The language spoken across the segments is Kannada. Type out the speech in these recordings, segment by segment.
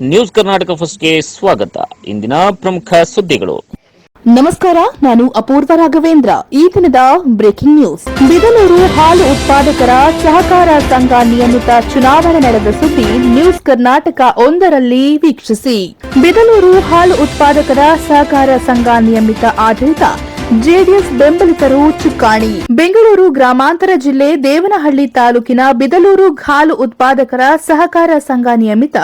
ನ್ಯೂಸ್ ಕರ್ನಾಟಕ ಫಸ್ಟ್ಗೆ ಸ್ವಾಗತ. ಇಂದಿನ ಪ್ರಮುಖ ಸುದ್ದಿಗಳು. ನಮಸ್ಕಾರ, ನಾನು ಅಪೂರ್ವ ರಾಘವೇಂದ್ರ. ಈ ದಿನದ ಬ್ರೇಕಿಂಗ್ ನ್ಯೂಸ್ ಬಿದನೂರು ಹಾಲು ಉತ್ಪಾದಕರ ಸಹಕಾರ ಸಂಘ ನಿಯಮಿತ ಚುನಾವಣೆ ನಡೆದ ಸುದ್ದಿ ನ್ಯೂಸ್ ಕರ್ನಾಟಕ ಒಂದರಲ್ಲಿ ವೀಕ್ಷಿಸಿ. ಬಿದನೂರು ಹಾಲು ಉತ್ಪಾದಕರ ಸಹಕಾರ ಸಂಘ ನಿಯಮಿತ ಆಡಳಿತ ಜೆಡಿಎಸ್ ಬೆಂಬಲಿತರು ಚುಕ್ಕಾಣಿ. ಬೆಂಗಳೂರು ಗ್ರಾಮಾಂತರ ಜಿಲ್ಲೆ ದೇವನಹಳ್ಳಿ ತಾಲೂಕಿನ ಬಿದಲೂರು ಹಾಲು ಉತ್ಪಾದಕರ ಸಹಕಾರ ಸಂಘ ನಿಯಮಿತ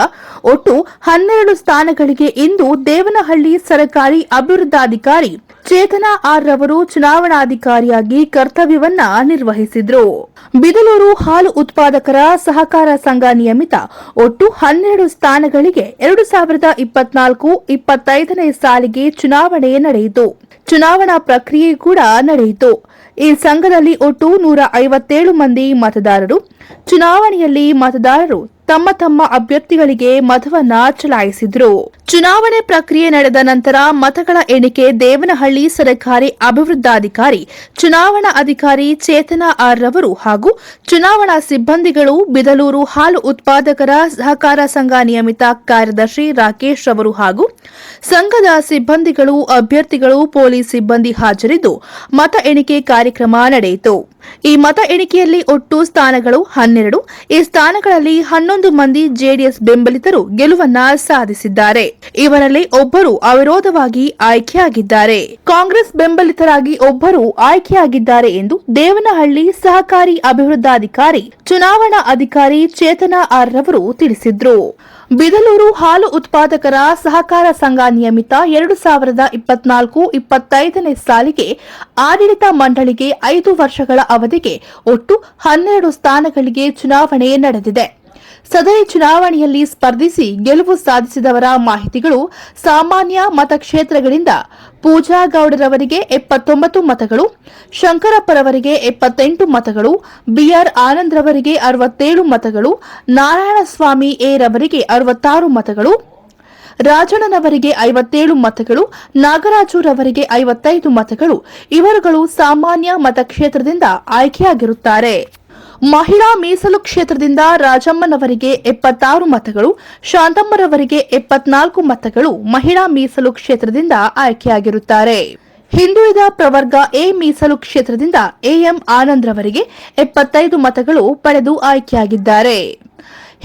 ಒಟ್ಟು ಹನ್ನೆರಡು ಸ್ಥಾನಗಳಿಗೆ ಇಂದು ದೇವನಹಳ್ಳಿ ಸರ್ಕಾರಿ ಅಭಿವೃದ್ಧಾಧಿಕಾರಿ ಚೇತನಾ ಆರ್ ರವರು ಚುನಾವಣಾಧಿಕಾರಿಯಾಗಿ ಕರ್ತವ್ಯವನ್ನ ನಿರ್ವಹಿಸಿದ್ರು. ಬಿದಲೂರು ಹಾಲು ಉತ್ಪಾದಕರ ಸಹಕಾರ ಸಂಘ ನಿಯಮಿತ ಒಟ್ಟು ಹನ್ನೆರಡು ಸ್ಥಾನಗಳಿಗೆ ಎರಡು ಸಾವಿರದ ಇಪ್ಪತ್ನಾಲ್ಕು ಇಪ್ಪತ್ತೈದನೇ ಸಾಲಿಗೆ ಚುನಾವಣೆ ನಡೆಯಿತು. ಚುನಾವಣಾ ಪ್ರಕ್ರಿಯೆ ಕೂಡ ನಡೆಯಿತು. ಈ ಸಂಘದಲ್ಲಿ ಒಟ್ಟು ನೂರ ಐವತ್ತೇಳು ಮಂದಿ ಮತದಾರರು ಚುನಾವಣೆಯಲ್ಲಿ ಮತದಾರರು ತಮ್ಮ ತಮ್ಮ ಅಭ್ಯರ್ಥಿಗಳಿಗೆ ಮತವನ್ನ ಚಲಾಯಿಸಿದ್ರು. ಚುನಾವಣೆ ಪ್ರಕ್ರಿಯೆ ನಡೆದ ನಂತರ ಮತಗಳ ಎಣಿಕೆ ದೇವನಹಳ್ಳಿ ಸರ್ಕಾರಿ ಅಭಿವೃದ್ಧಾಧಿಕಾರಿ, ಚುನಾವಣಾ ಅಧಿಕಾರಿ ಚೇತನ ಆರ್ ರವರು ಹಾಗೂ ಚುನಾವಣಾ ಸಿಬ್ಬಂದಿಗಳು ಬಿದಲೂರು ಹಾಲು ಉತ್ಪಾದಕರ ಸಹಕಾರ ಸಂಘ ನಿಯಮಿತ ಕಾರ್ಯದರ್ಶಿ ರಾಕೇಶ್ ರವರು ಹಾಗೂ ಸಂಘದ ಸಿಬ್ಬಂದಿಗಳು, ಅಭ್ಯರ್ಥಿಗಳು, ಪೊಲೀಸ್ ಸಿಬ್ಬಂದಿ ಹಾಜರಿದ್ದು ಮತ ಎಣಿಕೆ ಕಾರ್ಯಕ್ರಮ ನಡೆಯಿತು. ಈ ಮತ ಎಣಿಕೆಯಲ್ಲಿ ಒಟ್ಟು ಸ್ಥಾನಗಳು ಹನ್ನೆರಡು. ಈ ಸ್ಥಾನಗಳಲ್ಲಿ ಹನ್ನೊಂದು ಮಂದಿ ಜೆಡಿಎಸ್ ಬೆಂಬಲಿತರು ಗೆಲುವನ್ನ ಸಾಧಿಸಿದ್ದಾರೆ. ಇವರಲ್ಲಿ ಒಬ್ಬರು ಅವಿರೋಧವಾಗಿ ಆಯ್ಕೆಯಾಗಿದ್ದಾರೆ. ಕಾಂಗ್ರೆಸ್ ಬೆಂಬಲಿತರಾಗಿ ಒಬ್ಬರು ಆಯ್ಕೆಯಾಗಿದ್ದಾರೆ ಎಂದು ದೇವನಹಳ್ಳಿ ಸಹಕಾರಿ ಅಭಿವೃದ್ಧಾಧಿಕಾರಿ, ಚುನಾವಣಾ ಅಧಿಕಾರಿ ಚೇತನ ಆರ್ ರವರು ತಿಳಿಸಿದ್ರು. ಬಿದಲೂರು ಹಾಲು ಉತ್ಪಾದಕರ ಸಹಕಾರ ಸಂಘ ನಿಯಮಿತ ಎರಡು ಸಾವಿರದ ಇಪ್ಪತ್ನಾಲ್ಕು ಇಪ್ಪತ್ತೈದನೇ ಸಾಲಿಗೆ ಆಡಳಿತ ಮಂಡಳಿಗೆ ಐದು ವರ್ಷಗಳ ಅವಧಿಗೆ ಒಟ್ಟು ಹನ್ನೆರಡು ಸ್ಥಾನಗಳಿಗೆ ಚುನಾವಣೆ ನಡೆದಿದೆ. ಸದರಿ ಚುನಾವಣೆಯಲ್ಲಿ ಸ್ಪರ್ಧಿಸಿ ಗೆಲುವು ಸಾಧಿಸಿದವರ ಮಾಹಿತಿಗಳು ಸಾಮಾನ್ಯ ಮತಕ್ಷೇತ್ರಗಳಿಂದ ಪೂಜಾ ಗೌಡರವರಿಗೆ ಎಪ್ಪತ್ತೊಂಬತ್ತು ಮತಗಳು, ಶಂಕರಪ್ಪರವರಿಗೆ ಎಪ್ಪತ್ತೆಂಟು ಮತಗಳು, ಬಿಆರ್ ಆನಂದ್ ರವರಿಗೆ ಅರವತ್ತೇಳು ಮತಗಳು, ನಾರಾಯಣಸ್ವಾಮಿ ಎ ರವರಿಗೆ ಅರವತ್ತಾರು ಮತಗಳು, ರಾಜಣ್ಣನವರಿಗೆ ಐವತ್ತೇಳು ಮತಗಳು, ನಾಗರಾಜುರವರಿಗೆ ಐವತ್ತೈದು ಮತಗಳು ಇವರುಗಳು ಸಾಮಾನ್ಯ ಮತಕ್ಷೇತ್ರದಿಂದ ಆಯ್ಕೆಯಾಗಿರುತ್ತಾರೆ. ಮಹಿಳಾ ಮೀಸಲು ಕ್ಷೇತ್ರದಿಂದ ರಾಜಮ್ಮನವರಿಗೆ ಎಪ್ಪತ್ತಾರು ಮತಗಳು, ಶಾಂತಮ್ಮರವರಿಗೆ ಎಪ್ಪತ್ನಾಲ್ಕು ಮತಗಳು ಮಹಿಳಾ ಮೀಸಲು ಕ್ಷೇತ್ರದಿಂದ ಆಯ್ಕೆಯಾಗಿರುತ್ತಾರೆ. ಹಿಂದುಳಿದ ಪ್ರವರ್ಗ ಎ ಮೀಸಲು ಕ್ಷೇತ್ರದಿಂದ ಎಎಂ ಆನಂದ್ ರವರಿಗೆ ಎಪ್ಪತ್ತೈದು ಮತಗಳು ಪಡೆದು ಆಯ್ಕೆಯಾಗಿದ್ದಾರೆ.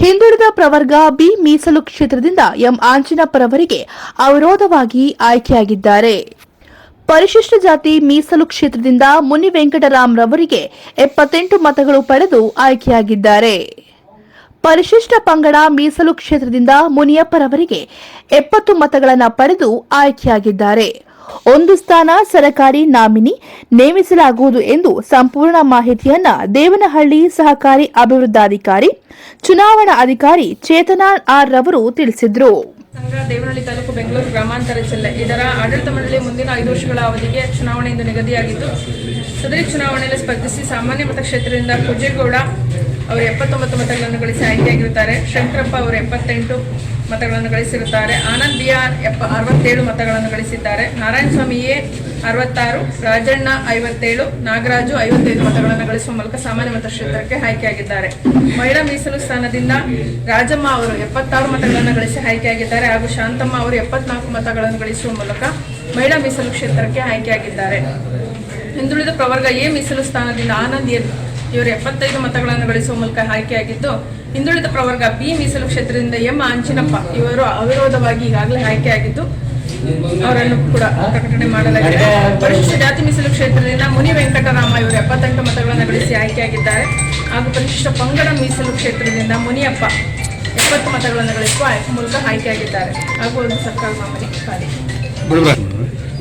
ಹಿಂದುಳಿದ ಪ್ರವರ್ಗ ಬಿ ಮೀಸಲು ಕ್ಷೇತ್ರದಿಂದ ಎಂ ಆಂಜಿನಪ್ಪರವರಿಗೆ ಅವಿರೋಧವಾಗಿ ಆಯ್ಕೆಯಾಗಿದ್ದಾರೆ. ಪರಿಶಿಷ್ಟ ಜಾತಿ ಮೀಸಲು ಕ್ಷೇತ್ರದಿಂದ ಮುನಿ ವೆಂಕಟರಾಮ್ ರವರಿಗೆ ಎಪ್ಪತ್ತೆಂಟು ಮತಗಳು ಪಡೆದು ಆಯ್ಕೆಯಾಗಿದ್ದಾರೆ. ಪರಿಶಿಷ್ಟ ಪಂಗಡ ಮೀಸಲು ಕ್ಷೇತ್ರದಿಂದ ಮುನಿಯಪ್ಪರವರಿಗೆ ಎಪ್ಪತ್ತು ಮತಗಳನ್ನು ಪಡೆದು ಆಯ್ಕೆಯಾಗಿದ್ದಾರೆ. ಒಂದು ಸ್ಥಾನ ಸರಕಾರಿ ನಾಮಿನಿ ನೇಮಿಸಲಾಗುವುದು ಎಂದು ಸಂಪೂರ್ಣ ಮಾಹಿತಿಯನ್ನ ದೇವನಹಳ್ಳಿ ಸಹಕಾರಿ ಅಭಿವೃದ್ಧಾಧಿಕಾರಿ, ಚುನಾವಣಾ ಅಧಿಕಾರಿ ಚೇತನಾ ಆರ್ ರವರು ತಿಳಿಸಿದ್ರು. ಸಂಘ ದೇವನಹಳ್ಳಿ ತಾಲೂಕು ಬೆಂಗಳೂರು ಗ್ರಾಮಾಂತರ ಜಿಲ್ಲೆ. ಇದರ ಆಡಳಿತ ಮಂಡಳಿ ಮುಂದಿನ ಐದು ವರ್ಷಗಳ ಅವಧಿಗೆ ಚುನಾವಣೆ ಇಂದು ನಿಗದಿಯಾಗಿದ್ದು, ಸದರಿ ಚುನಾವಣೆಯಲ್ಲಿ ಸ್ಪರ್ಧಿಸಿ ಸಾಮಾನ್ಯ ಮತಕ್ಷೇತ್ರದಿಂದ ಕುಜೇಗೌಡ ಅವರು ಎಪ್ಪತ್ತೊಂಬತ್ತು ಮತಗಳನ್ನು ಗಳಿಸಿ ಆಯ್ಕೆಯಾಗಿರುತ್ತಾರೆ. ಶಂಕರಪ್ಪ ಅವರು ಎಪ್ಪತ್ತೆಂಟು ಮತಗಳನ್ನು ಗಳಿಸಿರುತ್ತಾರೆ. ಆನಂದ್ ಬಿ ಆರ್ ಎಪ್ಪ ಅರವತ್ತೇಳು ಮತಗಳನ್ನು ಗಳಿಸಿದ್ದಾರೆ. ನಾರಾಯಣಸ್ವಾಮಿ ಎ ಅರವತ್ತಾರು, ರಾಜಣ್ಣ ಐವತ್ತೇಳು, ನಾಗರಾಜು ಐವತ್ತೈದು ಮತಗಳನ್ನು ಗಳಿಸುವ ಮೂಲಕ ಸಾಮಾನ್ಯ ಮತಕ್ಷೇತ್ರಕ್ಕೆ ಆಯ್ಕೆಯಾಗಿದ್ದಾರೆ. ಮಹಿಳಾ ಮೀಸಲು ಸ್ಥಾನದಿಂದ ರಾಜಮ್ಮ ಅವರು ಎಪ್ಪತ್ತಾರು ಮತಗಳನ್ನು ಗಳಿಸಿ ಆಯ್ಕೆಯಾಗಿದ್ದಾರೆ ಹಾಗೂ ಶಾಂತಮ್ಮ ಅವರು ಎಪ್ಪತ್ನಾಲ್ಕು ಮತಗಳನ್ನು ಗಳಿಸುವ ಮೂಲಕ ಮಹಿಳಾ ಮೀಸಲು ಕ್ಷೇತ್ರಕ್ಕೆ ಆಯ್ಕೆಯಾಗಿದ್ದಾರೆ. ಹಿಂದುಳಿದ ಪ್ರವರ್ಗ ಎ ಮೀಸಲು ಸ್ಥಾನದಿಂದ ಆನಂದ್ ಎನ್ ಇವರು ಎಪ್ಪತ್ತೈದು ಮತಗಳನ್ನು ಗಳಿಸುವ ಮೂಲಕ ಆಯ್ಕೆಯಾಗಿದ್ದು, ಹಿಂದುಳಿದ ಪ್ರವರ್ಗ ಬಿ ಮೀಸಲು ಕ್ಷೇತ್ರದಿಂದ ಎಂ ಆಂಜಿನಪ್ಪ ಇವರು ಅವಿರೋಧವಾಗಿ ಈಗಾಗಲೇ ಆಯ್ಕೆಯಾಗಿದ್ದು ಅವರನ್ನು ಕೂಡ ಪ್ರಕಟಣೆ ಮಾಡಲಾಗಿದೆ. ಪರಿಶಿಷ್ಟ ಜಾತಿ ಮೀಸಲು ಕ್ಷೇತ್ರದಿಂದ ಮುನಿ ವೆಂಕಟರಾಮ ಇವರು ಎಪ್ಪತ್ತೆಂಟು ಮತಗಳನ್ನು ಗಳಿಸಿ ಆಯ್ಕೆಯಾಗಿದ್ದಾರೆ. ಹಾಗೂ ಪರಿಶಿಷ್ಟ ಪಂಗಡ ಮೀಸಲು ಕ್ಷೇತ್ರದಿಂದ ಮುನಿಯಪ್ಪ ಎಪ್ಪತ್ತು ಮತಗಳನ್ನು ಗಳಿಸುವ ಆಯ್ಕೆ ಮೂಲಕ ಆಯ್ಕೆಯಾಗಿದ್ದಾರೆ. ಹಾಗೂ ಒಂದು ಸರ್ಕಾರ ಮಾಮನಿ ಕಾರ್ಯ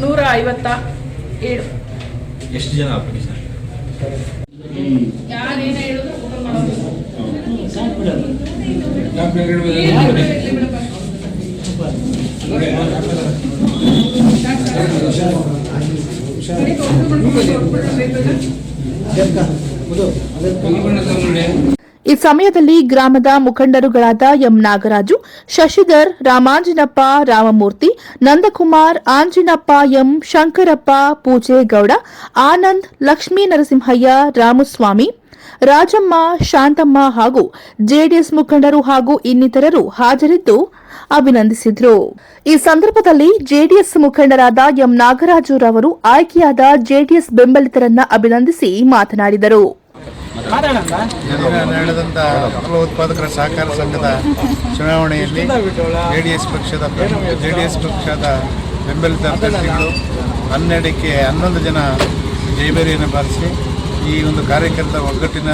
ನೂರ ಐವತ್ತ ಏಳು. ಎಷ್ಟು ಜನ ಯಾರೇನೇ ಹೇಳೋದು? ಮಾಡೋದು. ಈ ಸಮಯದಲ್ಲಿ ಗ್ರಾಮದ ಮುಖಂಡರುಗಳಾದ ಎಂ ನಾಗರಾಜು, ಶಶಿಧರ್, ರಾಮಾಂಜಿನಪ್ಪ, ರಾಮಮೂರ್ತಿ, ನಂದಕುಮಾರ್, ಆಂಜಿನಪ್ಪ, ಎಂ ಶಂಕರಪ್ಪ ಪೂಜೇಗೌಡ ಆನಂದ್, ಲಕ್ಷ್ಮೀ ನರಸಿಂಹಯ್ಯ, ರಾಮಸ್ವಾಮಿ, ರಾಜಮ್ಮ, ಶಾಂತಮ್ಮ ಹಾಗೂ ಜೆಡಿಎಸ್ ಮುಖಂಡರು ಹಾಗೂ ಇನ್ನಿತರರು ಹಾಜರಿದ್ದು ಅಭಿನಂದಿಸಿದರು. ಈ ಸಂದರ್ಭದಲ್ಲಿ ಜೆಡಿಎಸ್ ಮುಖಂಡರಾದ ಎಂ ನಾಗರಾಜು ರವರು ಆಯ್ಕೆಯಾದ ಜೆಡಿಎಸ್ ಬೆಂಬಲಿತರನ್ನ ಅಭಿನಂದಿಸಿ ಮಾತನಾಡಿದರು. ಉತ್ಪಾದಕರ ಸಹಕಾರ ಸಂಘದ ಚುನಾವಣೆಯಲ್ಲಿ ಜೆಡಿಎಸ್ ಪಕ್ಷದ ಜೆಡಿಎಸ್ ಪಕ್ಷದ ಬೆಂಬಲಿತ ಅಭ್ಯರ್ಥಿಗಳು ಹನ್ನೆರಡಕ್ಕೆ ಹನ್ನೊಂದು ಜನ ಜೈಬೇರಿಯನ್ನು ಬಾರಿಸಿ ಈ ಒಂದು ಕಾರ್ಯಕರ್ತ ಒಗ್ಗಟ್ಟಿನ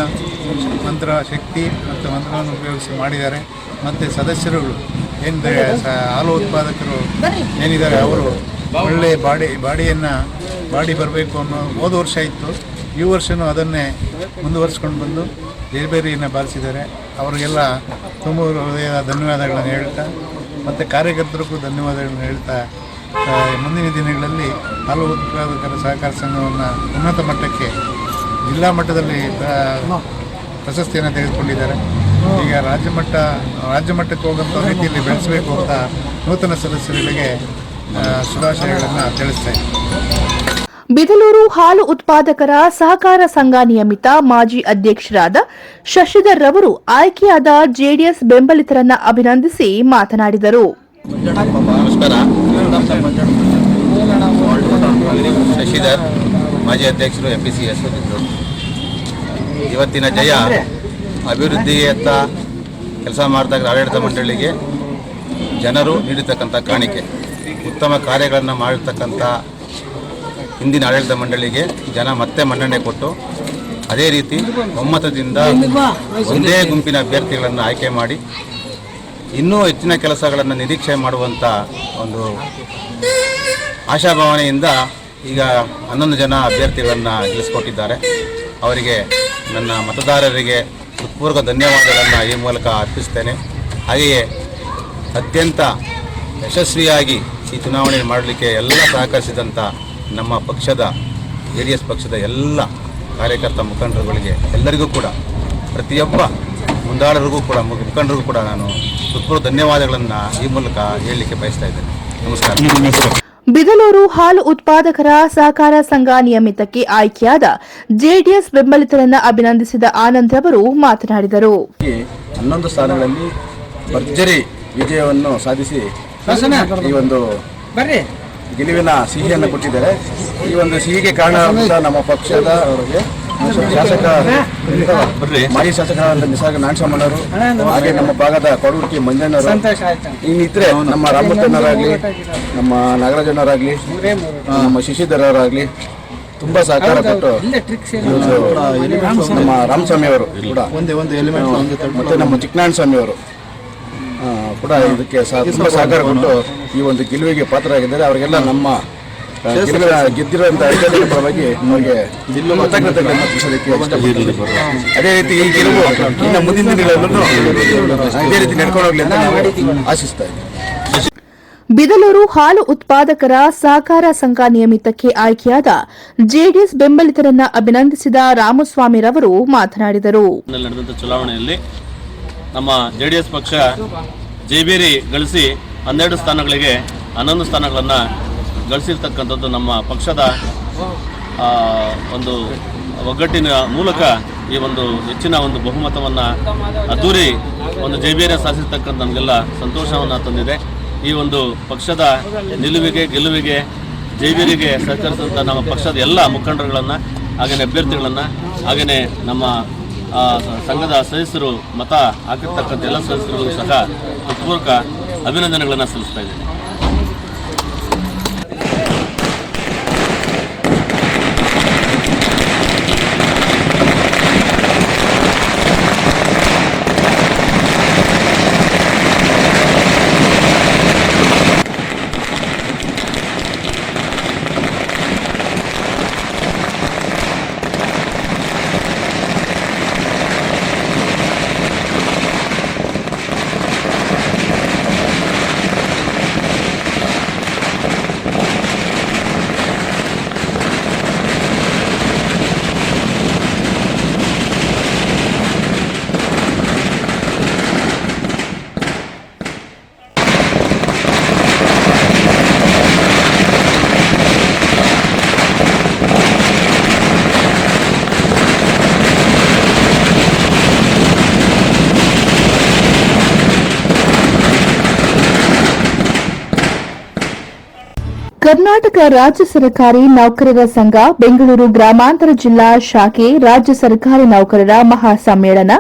ಮಂತ್ರ ಶಕ್ತಿ ಮತ್ತು ಮಂತ್ರವನ್ನು ಉಪಯೋಗಿಸಿ ಮಾಡಿದ್ದಾರೆ. ಮತ್ತು ಸದಸ್ಯರುಗಳು ಏನಿದ್ದಾರೆ ಸ- ಹಾಲು ಉತ್ಪಾದಕರು ಏನಿದ್ದಾರೆ, ಅವರು ಒಳ್ಳೆ ಬಾಡಿ, ಬಾಡಿಯನ್ನು ಬಾಡಿ ಬರಬೇಕು ಅನ್ನೋ ಹೋದ ವರ್ಷ ಇತ್ತು. ಈ ವರ್ಷವೂ ಅದನ್ನೇ ಮುಂದುವರಿಸ್ಕೊಂಡು ಬಂದು ಜೈಬೇರಿಯನ್ನು ಬಾರಿಸಿದ್ದಾರೆ. ಅವರಿಗೆಲ್ಲ ತುಂಬ ಹೃದಯದ ಧನ್ಯವಾದಗಳನ್ನು ಹೇಳ್ತಾ, ಮತ್ತು ಕಾರ್ಯಕರ್ತರಿಗೂ ಧನ್ಯವಾದಗಳನ್ನು ಹೇಳ್ತಾ ಮುಂದಿನ ದಿನಗಳಲ್ಲಿ ಹಾಲು ಉತ್ಪಾದಕರ ಸಹಕಾರ ಸಂಘವನ್ನು ಉನ್ನತ ಮಟ್ಟಕ್ಕೆ ಜಿಲ್ಲಾ ಮಟ್ಟದಲ್ಲಿ ಪ್ರಶಸ್ತಿಯನ್ನು ತೆಗೆದುಕೊಂಡಿದ್ದಾರೆ. ಈಗ ರಾಜ್ಯ ಮಟ್ಟ ರಾಜ್ಯ ಮಟ್ಟಕ್ಕೆ ಹೋಗುವಂಥ ರೀತಿಯಲ್ಲಿ ಬೆಳೆಸಬೇಕು ಅಂತ ನೂತನ ಸದಸ್ಯರಿಗೆ ಶುಭಾಶಯಗಳನ್ನು ತಿಳಿಸ್ತಾ ಬಿದಲೂರು ಹಾಲು ಉತ್ಪಾದಕರ ಸಹಕಾರ ಸಂಘ ನಿಯಮಿತ ಮಾಜಿ ಅಧ್ಯಕ್ಷರಾದ ಶಶಿಧರ್ ರವರು ಆಯ್ಕೆಯಾದ ಜೆಡಿಎಸ್ ಬೆಂಬಲಿತರನ್ನ ಅಭಿನಂದಿಸಿ ಮಾತನಾಡಿದರು. ನಮಸ್ಕಾರ. ಶಶಿಧರ್ ಮಾಜಿ ಅಧ್ಯಕ್ಷರು ಎಂಪಿಸಿ ಪಿ ಸಿ ಎಸ್ ಇವತ್ತಿನ ಜಯ ಅಭಿವೃದ್ಧಿಯತ್ತ ಕೆಲಸ ಮಾಡಿದಾಗ ಆಡಳಿತ ಮಂಡಳಿಗೆ. ಜನರು ನೀಡಿರ್ತಕ್ಕಂಥ ಕಾಣಿಕೆ, ಉತ್ತಮ ಕಾರ್ಯಗಳನ್ನು ಮಾಡಿರ್ತಕ್ಕಂಥ ಹಿಂದಿನ ಆಡಳಿತ ಮಂಡಳಿಗೆ ಜನ ಮತ್ತೆ ಮನ್ನಣೆ ಕೊಟ್ಟು ಅದೇ ರೀತಿ ಒಮ್ಮತದಿಂದ ಒಂದೇ ಗುಂಪಿನ ಅಭ್ಯರ್ಥಿಗಳನ್ನು ಆಯ್ಕೆ ಮಾಡಿ ಇನ್ನೂ ಹೆಚ್ಚಿನ ಕೆಲಸಗಳನ್ನು ನಿರೀಕ್ಷೆ ಮಾಡುವಂಥ ಒಂದು ಆಶಾಭಾವನೆಯಿಂದ ಈಗ ಹನ್ನೊಂದು ಜನ ಅಭ್ಯರ್ಥಿಗಳನ್ನು ಗೆಲ್ಲಿಸಿಕೊಟ್ಟಿದ್ದಾರೆ. ಅವರಿಗೆ ನನ್ನ ಮತದಾರರಿಗೆ ಹೃತ್ಪೂರ್ವಕ ಧನ್ಯವಾದಗಳನ್ನು ಈ ಮೂಲಕ ಅರ್ಪಿಸ್ತೇನೆ. ಹಾಗೆಯೇ ಅತ್ಯಂತ ಯಶಸ್ವಿಯಾಗಿ ಈ ಚುನಾವಣೆ ಮಾಡಲಿಕ್ಕೆ ಎಲ್ಲ ಸಹಕರಿಸಿದಂಥ ನಮ್ಮ ಪಕ್ಷದ, ಜೆ ಡಿ ಎಸ್ ಪಕ್ಷದ ಎಲ್ಲ ಕಾರ್ಯಕರ್ತ ಮುಖಂಡರುಗಳಿಗೆ ಎಲ್ಲರಿಗೂ ಕೂಡ, ಪ್ರತಿಯೊಬ್ಬ ಮುಂದಾಳರಿಗೂ ಕೂಡ ಮುಖ- ಮುಖಂಡರಿಗೂ ಕೂಡ ನಾನು ಹೃತ್ಪೂರ್ವ ಧನ್ಯವಾದಗಳನ್ನು ಈ ಮೂಲಕ ಹೇಳಲಿಕ್ಕೆ ಬಯಸ್ತಾ ಇದ್ದೇನೆ. ನಮಸ್ಕಾರ. ಬಿದಲೂರು ಹಾಲು ಉತ್ಪಾದಕರ ಸಹಕಾರ ಸಂಘ ನಿಯಮಿತಕ್ಕೆ ಆಯ್ಕೆಯಾದ ಜೆಡಿಎಸ್ ಬೆಂಬಲಿತರನ್ನು ಅಭಿನಂದಿಸಿದ ಆನಂದ್ ಅವರು ಮಾತನಾಡಿದರು. ಈ ಹನ್ನೊಂದು ಸ್ಥಾನಗಳಲ್ಲಿ ಭರ್ಜರಿ ವಿಜಯವನ್ನು ಸಾಧಿಸಿ ಈ ಒಂದು ಗೆಲುವಿನ ಸಿಹಿಯನ್ನು ಕೊಟ್ಟಿದ್ದಾರೆ. ಈ ಒಂದು ಸಿಹಿಗೆ ಕಾರಣ ನಮ್ಮ ಪಕ್ಷದ ಅವರಿಗೆ ಶಾಸಕ ಮಾಜಿ ಶಾಸಕರಾದ ನಿಸರ್ಗ ನಾಗಸಾಮಣ್ಣವರು ಹಾಗೆ ನಮ್ಮ ಭಾಗದ ಕೊಡಗುರ್ಕಿ ಮಂಜಣ್ಣವರು ಇನ್ನಿದ್ರೆ ನಮ್ಮ ರಾಮಪ್ಪನವರಾಗ್ಲಿ ನಮ್ಮ ನಾಗರಾಜಣ್ಣವರಾಗ್ಲಿ ನಮ್ಮ ಶಶಿಧರವರಾಗ್ಲಿ ತುಂಬಾ ಸಹಕಾರ ಕೊಟ್ಟು ನಮ್ಮ ರಾಮಸ್ವಾಮಿ. ಅವರು ಕೂಡ. ಒಂದೇ ಒಂದು ಎಲಿಮೆಂಟ್ ಮತ್ತೆ ನಮ್ಮ ಚಿಕ್ಕನಾರಾಯಣ ಸ್ವಾಮಿ ಅವರು ಕೂಡ ಇದಕ್ಕೆ ತುಂಬಾ ಸಹಕಾರ ಕೊಟ್ಟು ಈ ಒಂದು ಗೆಲುವಿಗೆ ಪಾತ್ರರಾಗಿದ್ದಾರೆ. ಅವರಿಗೆಲ್ಲ ನಮ್ಮ ಆ, ಗೆಲುವಿನ ಗೆದ್ದಿರುವಂತ ಅಧಿಕಾರಿಗಳ ಪರವಾಗಿ ಅವರಿಗೆ ಕೃತಜ್ಞತೆಗಳನ್ನು ತಿಳಿಸೋದಕ್ಕೆ. ಅದೇ ರೀತಿ ಈ ಗೆಲುವು ಇನ್ನು ಮುಂದಿನ ದಿನಗಳಲ್ಲೂ ಇದೇ ರೀತಿ ನಡ್ಕೊಂಡು ಹೋಗ್ಲಿ ಅಂತ ನಾವು ಆಶಿಸ್ತಾ ಇದ್ದೀವಿ. ಬಿದಲೂರು ಹಾಲು ಉತ್ಪಾದಕರ ಸಹಕಾರ ಸಂಘ ನಿಯಮಿತಕ್ಕೆ ಆಯ್ಕೆಯಾದ ಜೆಡಿಎಸ್ ಬೆಂಬಲಿತರನ್ನ ಅಭಿನಂದಿಸಿದ ರಾಮಸ್ವಾಮಿ ರವರು ಮಾತನಾಡಿದರು ನಡೆದಂತ ಚುನಾವಣೆಯಲ್ಲಿ ನಮ್ಮ ಜೆಡಿಎಸ್ ಪಕ್ಷ ಜೇಬೇರಿ ಗಳಿಸಿ ಹನ್ನೆರಡು ಸ್ಥಾನಗಳಿಗೆ ಹನ್ನೊಂದು ಸ್ಥಾನಗಳನ್ನು ಗಳಿಸಿರ್ತಕ್ಕಂಥದ್ದು ನಮ್ಮ ಪಕ್ಷದ ಒಂದು ಒಗ್ಗಟ್ಟಿನ ಮೂಲಕ ಈ ಒಂದು ಹೆಚ್ಚಿನ ಒಂದು ಬಹುಮತವನ್ನು ಅದ್ದೂರಿ ಒಂದು ಜೈಬೇರಿಯ ಸಾಧಿಸಿರ್ತಕ್ಕಂಥ ನಮಗೆಲ್ಲ ಸಂತೋಷವನ್ನು ತಂದಿದೆ. ಈ ಒಂದು ಪಕ್ಷದ ನಿಲುವಿಗೆ, ಗೆಲುವಿಗೆ, ಜೈಬೇರಿಗೆ ಸಹಕರಿಸಿದಂಥ ನಮ್ಮ ಪಕ್ಷದ ಎಲ್ಲ ಮುಖಂಡರುಗಳನ್ನು ಹಾಗೆಯೇ ಅಭ್ಯರ್ಥಿಗಳನ್ನು ಹಾಗೆಯೇ ನಮ್ಮ ಸಂಘದ ಸದಸ್ಯರು ಮತ ಹಾಕಿರ್ತಕ್ಕಂಥ ಎಲ್ಲ ಸದಸ್ಯರಿಗೂ ಸಹ ಹೃತ್ಪೂರ್ವಕ ಅಭಿನಂದನೆಗಳನ್ನು ಸಲ್ಲಿಸ್ತಾ ಇದ್ದೀನಿ. ಕರ್ನಾಟಕ ರಾಜ್ಯ ಸರ್ಕಾರಿ ನೌಕರರ ಸಂಘ, ಬೆಂಗಳೂರು ಗ್ರಾಮಾಂತರ ಜಿಲ್ಲಾ ಶಾಖೆ ರಾಜ್ಯ ಸರ್ಕಾರಿ ನೌಕರರ ಮಹಾಸಮ್ಮೇಳನ.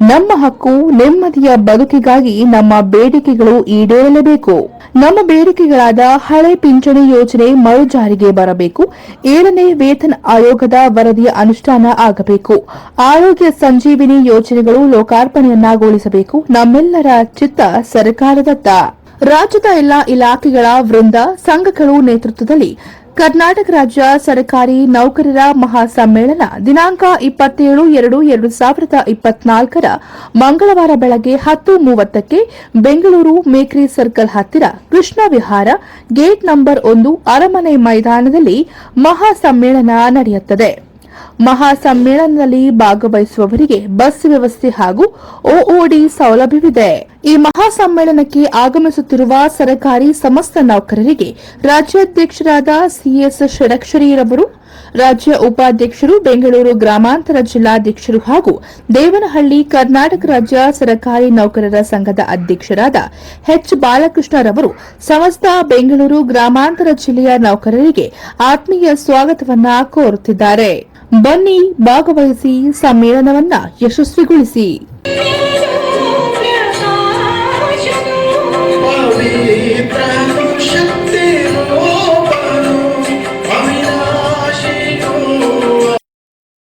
ನಮ್ಮ ಹಕ್ಕು, ನೆಮ್ಮದಿಯ ಬದುಕಿಗಾಗಿ ನಮ್ಮ ಬೇಡಿಕೆಗಳು ಈಡೇರಲೇಬೇಕು. ನಮ್ಮ ಬೇಡಿಕೆಗಳಾದ ಹಳೆ ಪಿಂಚಣಿ ಯೋಜನೆ ಮರು ಜಾರಿಗೆ ಬರಬೇಕು. ಏಳನೇ ವೇತನ ಆಯೋಗದ ವರದಿಯ ಅನುಷ್ಠಾನ ಆಗಬೇಕು. ಆರೋಗ್ಯ ಸಂಜೀವಿನಿ ಯೋಜನೆಗಳು ಲೋಕಾರ್ಪಣೆಯನ್ನಾಗೊಳಿಸಬೇಕು. ನಮ್ಮೆಲ್ಲರ ಚಿತ್ತ ಸರ್ಕಾರದತ್ತ. ರಾಜ್ಯದ ಎಲ್ಲಾ ಇಲಾಖೆಗಳ ವೃಂದ ಸಂಘಗಳು ನೇತೃತ್ವದಲ್ಲಿ ಕರ್ನಾಟಕ ರಾಜ್ಯ ಸರ್ಕಾರಿ ನೌಕರರ ಮಹಾಸಮ್ಮೇಳನ ದಿನಾಂಕ ಇಪ್ಪತ್ತೇಳು ಎರಡು ಎರಡು ಸಾವಿರದ ಇಪ್ಪತ್ನಾಲ್ಕರ ಮಂಗಳವಾರ ಬೆಳಗ್ಗೆ ಹತ್ತು ಮೂವತ್ತಕ್ಕೆ ಬೆಂಗಳೂರು ಮೇಕ್ರಿ ಸರ್ಕಲ್ ಹತ್ತಿರ ಕೃಷ್ಣ ವಿಹಾರ ಗೇಟ್ ನಂಬರ್ ಒಂದು ಅರಮನೆ ಮೈದಾನದಲ್ಲಿ ಮಹಾಸಮ್ಮೇಳನ ನಡೆಯುತ್ತದೆ. ಮಹಾಸಮ್ಮೇಳನದಲ್ಲಿ ಭಾಗವಹಿಸುವವರಿಗೆ ಬಸ್ ವ್ಯವಸ್ಥೆ ಹಾಗೂ ಒಒಡಿ ಸೌಲಭ್ಯವಿದೆ. ಈ ಮಹಾ ಸಮ್ಮೇಳನಕ್ಕೆ ಆಗಮಿಸುತ್ತಿರುವ ಸರ್ಕಾರಿ ಸಮಸ್ತ ನೌಕರರಿಗೆ ರಾಜ್ಯಾಧ್ಯಕ್ಷರಾದ ಸಿಎಸ್ ಷಡಕ್ಷರಿಯರವರು ರಾಜ್ಯ ಉಪಾಧ್ಯಕ್ಷರು, ಬೆಂಗಳೂರು ಗ್ರಾಮಾಂತರ ಜಿಲ್ಲಾಧ್ಯಕ್ಷರು ಹಾಗೂ ದೇವನಹಳ್ಳಿ ಕರ್ನಾಟಕ ರಾಜ್ಯ ಸರ್ಕಾರಿ ನೌಕರರ ಸಂಘದ ಅಧ್ಯಕ್ಷರಾದ ಎಚ್ ಬಾಲಕೃಷ್ಣರವರು ಸಮಸ್ತ ಬೆಂಗಳೂರು ಗ್ರಾಮಾಂತರ ಜಿಲ್ಲೆಯ ನೌಕರರಿಗೆ ಆತ್ಮೀಯ ಸ್ವಾಗತವನ್ನು ಕೋರುತ್ತಿದ್ದಾರೆ. ಬನ್ನಿ ಭಾಗವಹಿಸಿ ಸಮ್ಮೇಳನವನ್ನ ಯಶಸ್ವಿಗೊಳಿಸಿ.